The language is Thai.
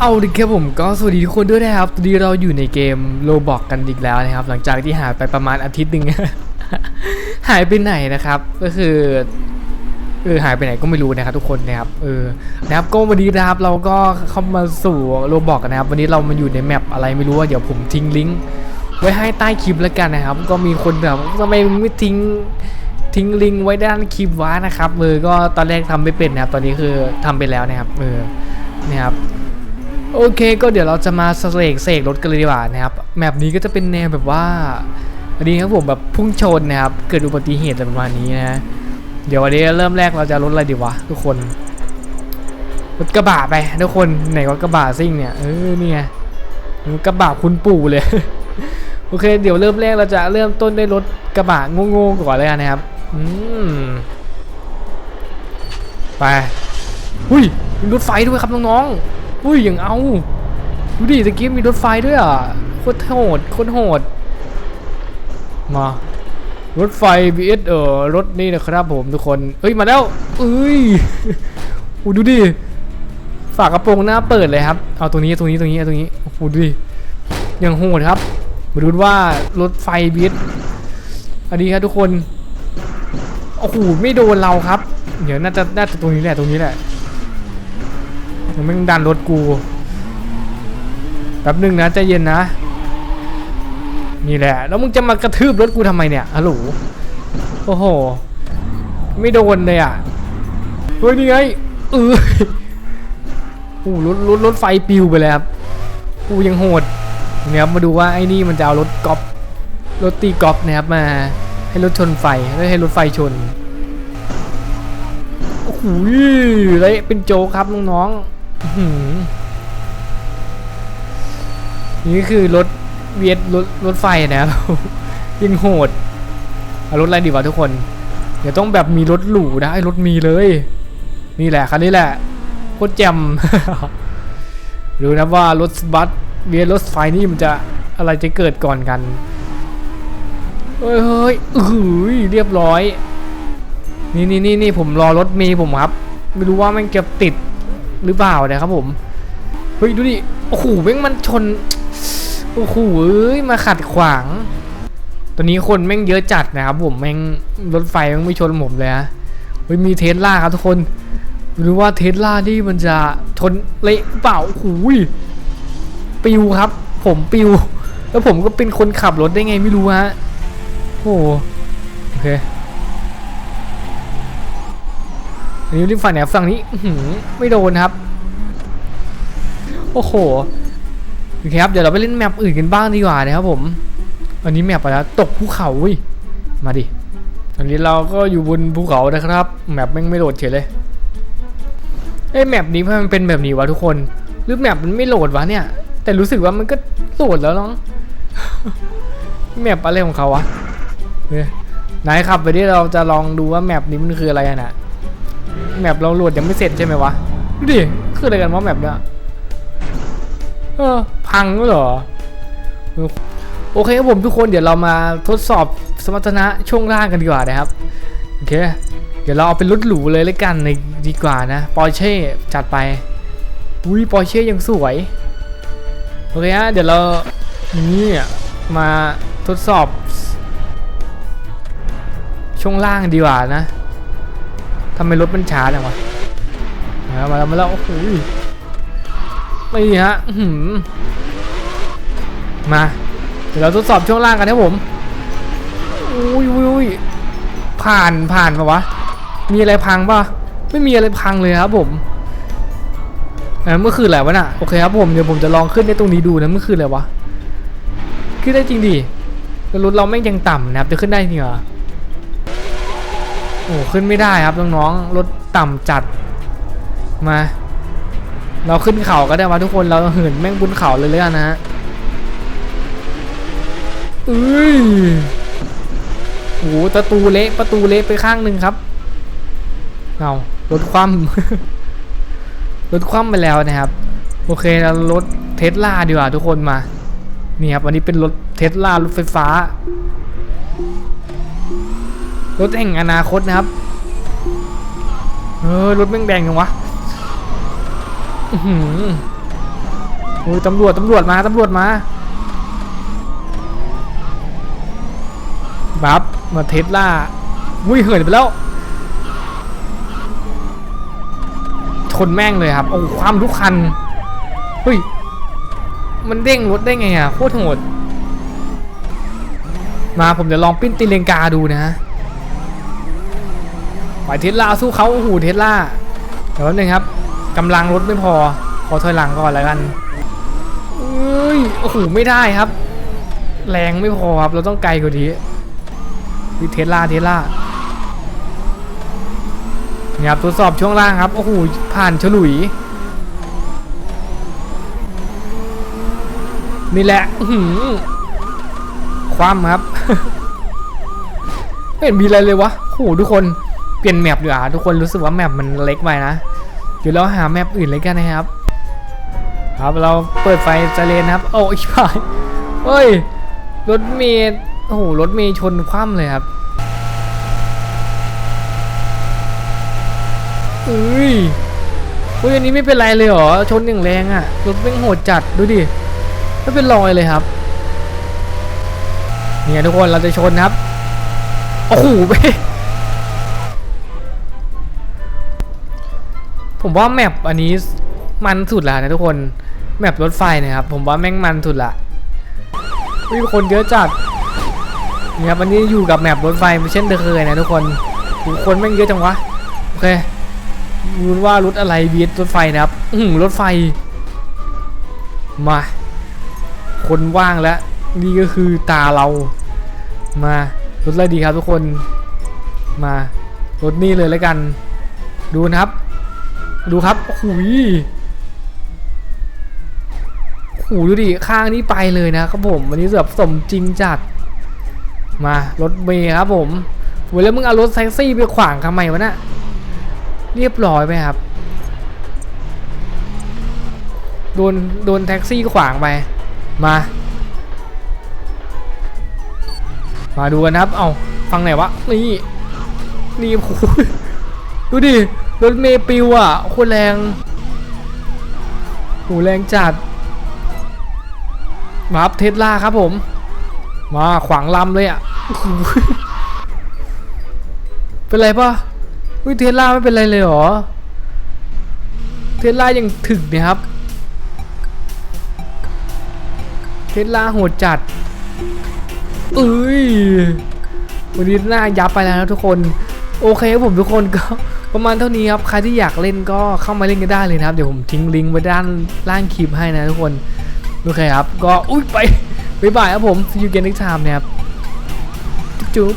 เอาดิครับผมก็สวัสดีทุกคนด้วยนะครับตอนนี้เราอยู่ในเกมโลบอกกันอีกแล้วนะครับ หลังจากที่หายไปประมาณอาทิตย์หนึ่ง หายไปไหนนะครับ ก็คือเออหายไปไหนก็ไม่รู้นะครับทุกคนนะครับเออนะครับก็วันนี้นะครับเราก็เข้ามาสู่โลบอกกันนะครับ วันนี้เรามาอยู่ในแมปอะไรไม่รู้ว่าเดี๋ยวผมทิ้งลิงก์ไว้ให้ใต้คลิปแล้วกันนะครับ ก็มีคนแบบทำไมไม่ทิ้งทิ้งลิงก์ไว้ด้านคลิปวะนะครับเออก็ตอนแรกทำไม่เป็นนะครับ ตอนนี้คือทำไปแล้วนะครับเออนะครับ โอเค ก็เดี๋ยวเราจะมาเสกเสกรถกันเลยดีกว่านะครับแมปนี้ก็จะเป็นแนวแบบว่าอันนี้ครับผมแบบพุ่งชนนะครับ เกิดอุบัติเหตุอะไรประมาณนี้นะเดี๋ยววันนี้เริ่มแรกเราจะรถอะไรดีวะทุกคนรถกระบะไปทุกคนไหนว่ากระบะซิ่งเนี่ยเออนี่ไงกระบะคุณปู่เลยโอเค เดี๋ยวเริ่มแรกเราจะเริ่มต้นด้วยรถกระบะโง่ๆก่อนเลยนะครับอืมไปหุ้ยรถไฟด้วยครับน้องๆ อุ้ยอย่างเอา ดูดิตะกี้มีรถไฟด้วยอะ โคตรโหด โคตรโหด มา รถไฟ vs เออรถนี่นะครับผมทุกคน เฮ้ย มาแล้วเอ้ยอู้ดูดิ ฝากระโปรงหน้าเปิดเลยครับ เอาตรงนี้ตรงนี้ตรงนี้ตรงนี้ โอ้โหดูดิอย่างโหดครับมาดูว่ารถไฟ vs อันนี้ครับทุกคน โอ้โห ไม่โดนเราครับ เดี๋ยวน่าจะน่าจะตรงนี้แหละ ตรงนี้แหละ มันไม่งดันรถกูแป๊บหนึ่งนะใจเย็นนะ นี่แหละ แล้วมึงจะมากระทืบรถกูทำไมเนี่ยฮัลโหลโอ้โห ไม่โดนเลยอะเฮ้ยนี่ไงเออโอ้หรถรถรถไฟปิวไปเลยครับกูยังโหดเนี่ยครับมาดูว่าไอ้นี่มันจะเอารถกอล์ฟรถตีกอล์ฟนะครับมาให้รถชนไฟไม่ให้รถไฟชนโอ้โหเลยเป็นโจครับน้องๆ นี่คือรถเวียดรถรถไฟนะครับยังโหดเอารถอะไรดีวะทุกคน เดี๋ยวต้องแบบมีรถหรูนะไอ้รถมีเลย นี่แหละคันนี้แหละโคตรแจ่มดูนะว่ารถบัสเวียดรถไฟนี่มันจะอะไรจะเกิดก่อนกันเฮ้ยเฮ้ยอื้ออเรียบร้อย นี่นี่นี่นี่ผมรอรถมย์ผมครับ ไม่รู้ว่ามันจะติด หรือเปล่านะครับผม เฮ้ยดูดิ โอ้โหแม่งมันชน โอ้โหเอ้ยมาขัดขวางตอนนี้คนแม่งเยอะจัดนะครับผมแม่งรถไฟแม่งไม่ชนผมเลยฮะ เฮ้ยมีเทสลาครับทุกคนไม่รู้ว่าเทสลาที่มันจะชนเละหรือเปล่าโอ้โหปิวครับ ผมปิว แล้วผมก็เป็นคนขับรถได้ไงไม่รู้ฮะ โอ้โหโอเค อันนี้ริมฝั่งไหนฝั่งนี้หืไม่โดนครับ โอ้โหโอเคครับเดี๋ยวเราไปเล่นแมปอื่นกันบ้างดีกว่านะครับผม อันนี้แมปอะไรนะตกภูเขาเว้ยมาดิตอนนี้เราก็อยู่บนภูเขานะครับ แมปแม่งไม่โหลดเฉยเลยเอ้ยแมปนี้มันเป็นแบบนี้วะทุกคน หรือแมปมันไม่โหลดวะเนี่ย แต่รู้สึกว่ามันก็โหลดแล้วน้องแมปอะไรของเขาวะเฮ้ยขับไปดิเราจะลองดูว่าแมปนี้มันคืออะไรอะน่ะ แมปเราโหลดยังไม่เสร็จใช่ไหมวะ ดูดิ คืออะไรกันวะแมปเนี่ยเออ พังก็เหรอ โอเคครับผมทุกคนเดี๋ยวเรามาทดสอบสมรรถนะช่วงล่างกันดีกว่านะครับ โอเค เดี๋ยวเราเอาเป็นรถหรูเลยแล้วกันในดีกว่านะปอร์เช่จัดไป อุ้ยปอร์เช่ยังสวย โอเคฮะเดี๋ยวเรานี่มาทดสอบ ช่วงล่างดีกว่านะ ทำไมรถมันช้าจังวะมาแล้วมาแล้วโอ้โหไม่ฮะมาเดี๋ยวเราทดสอบช่วงล่างกันนะผมอุ้ยอุ้ยผ่านผ่านปะวะ มีอะไรพังปะไม่มีอะไรพังเลยครับผมเออเมื่อคืนอะไรวะน่ะโอเคครับผมเดี๋ยวผมจะลองขึ้นในตรงนี้ดูนะเมื่อคืนอะไรวะขึ้นได้จริงดิรถเราแม่งยังต่ำนะครับจะขึ้นได้จริงเหรอ โอ้ขึ้นไม่ได้ครับน้องๆรถต่ำจัดมา เราขึ้นเขาก็ได้มาทุกคนเราเหินแม่งบนเขาเลยเลยนนะฮะเอ้ยโอ้หประตูเละประตูเละไปข้างหนึ่งครับเอารถคว่ำรถคว่ำไปแล้วนะครับ โอเคเรารถเทสลาดีกว่าทุกคนมานี่ครับอันนี้เป็นรถเทสลารถไฟฟ้า รถแห่งอนาคตนะครับ เออรถแม่งแดงยังวะอือหือโอ้ยตำรวจตำรวจมาตำรวจมาบับมาเทสลาวิ่งเหินไปแล้วชนแม่งเลยครับโอ้ความทุกคันเฮ้ยมันเด้งรถได้ไงอะโคตรโหดมาผมจะลองปิ้นตีเลงกาดูนะ ไปเทสลาสู้เขาโอ้โหเทสลาเดี๋ยวแป๊บนึงครับกำลังรถไม่พอ ขอถอยหลังก่อนแล้วกันเอ้ยโอ้โหไม่ได้ครับ แรงไม่พอครับเราต้องไกลกว่านี้เทสลาเทสลานี่ครับทดสอบช่วงล่างครับโอ้โหผ่านฉลุย นี่แหละหความครับไม่เห็นมีอะไรเลยวะโอ้โหทุกคน ปลี่ยนแมปดีกว่าทุกคนรู้สึกว่าแมปมันเล็กไปนะเดี๋ยวเราหาแมปอื่นเลยกันนะครับ ครับเราเปิดไฟไซเรนะครับ โอ้ยพายเฮ้ยรถเมย์โอ้โหรถเมย์ชนคว่ำเลยครับอุ้ยเฮ้ยอันนี้ไม่เป็นไรเลยเหรอชนอย่างแรงอะ่ะรถแม่งโหดจัดดูดิไม่เป็นรอยเลยครับ เนี่ยทุกคนเราจะชนครับโอ้โหไป ผมว่าแมปอันนี้มันสุดแล้วนะทุกคน แมปรถไฟนะครับ ผมว่าแม่งมันสุดละมีคนเยอะจัดนี่ครับวันนี้อยู่กับแมปรถไฟเช่นเคยนะทุกคนทุกคนแม่งเยอะจังวะ โอเครู้ว่ารถอะไรบีรถไฟนะครับ อือรถไฟ มา คนว่างแล้ว นี่ก็คือตาเรา มารถอะไรดีครับทุกคน มารถนี่เลยแล้วกัน ดูนะครับ ดูครับหูยหูดูดิข้างนี้ไปเลยนะครับผม วันนี้แบบสมจริงจัด มารถเมย์ครับผมโว้ยแล้วมึงเอารถแท็กซี่ไปขวางทำไมวะน่ะเรียบร้อยไหมครับ โดนโดนแท็กซี่ขวางไป มา มาดูกันะครับ เอาฟังไหนวะ นี่ นี่โอ้ดูดิ รถเมย์ปิวอะโคตรแรงโหแรงจัดมาครับเทสลาครับผม มาขวางลำเลยอะ เป็นไรปะอุ้ยเทสลาไม่เป็นไรเลยเหรอ เทสลายังถึกเนี่ยครับ เทสลาโหดจัดเอ้ยวันนี้หน้ายับไปแล้วนะทุกคน โอเคครับผมทุกคนก็ประมาณเท่านี้ครับ ใครที่อยากเล่นก็เข้ามาเล่นกันได้เลยนะครับ เดี๋ยวผมทิ้งลิงก์ไว้ด้านล่างคลิปให้นะทุกคน โอเคครับ ก็ อุ้ยไปบ๊ายบายครับผม see you again next time นะครับ จุ๊บ